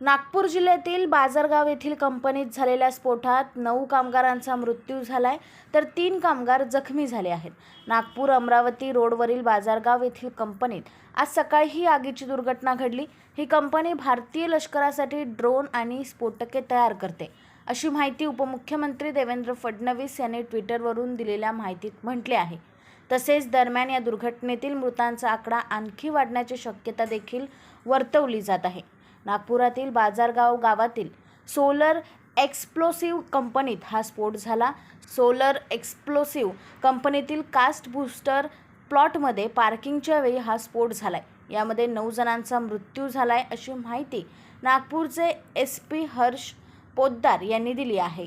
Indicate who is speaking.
Speaker 1: नागपूर जिल्ह्यातील बाजारगाव येथील कंपनीत झालेल्या स्फोटात नऊ कामगारांचा मृत्यू झाला आहे तर तीन कामगार जखमी झाले आहेत. नागपूर अमरावती रोडवरील बाजारगाव येथील कंपनीत आज सकाळी ही आगीची दुर्घटना घडली. ही कंपनी भारतीय लष्करासाठी ड्रोन आणि स्फोटके तयार करते अशी माहिती उपमुख्यमंत्री देवेंद्र फडणवीस यांनी ट्विटरवरून दिलेल्या माहितीत म्हटले आहे. तसेच दरम्यान या दुर्घटनेतील मृतांचा आकडा आणखी वाढण्याची शक्यता देखील वर्तवली जात आहे. नागपुरातील बाजारगाव गावातील सोलर एक्सप्लोसिव्ह कंपनीत हा स्फोट झाला. सोलर एक्सप्लोसिव्ह कंपनीतील कास्ट बूस्टर प्लॉटमध्ये पार्किंगच्या वेळी हा स्फोट झाला आहे यामध्ये नऊ जणांचा मृत्यू झाला आहे अशी माहिती नागपूरचे एस पी हर्ष पोद्दार यांनी दिली आहे.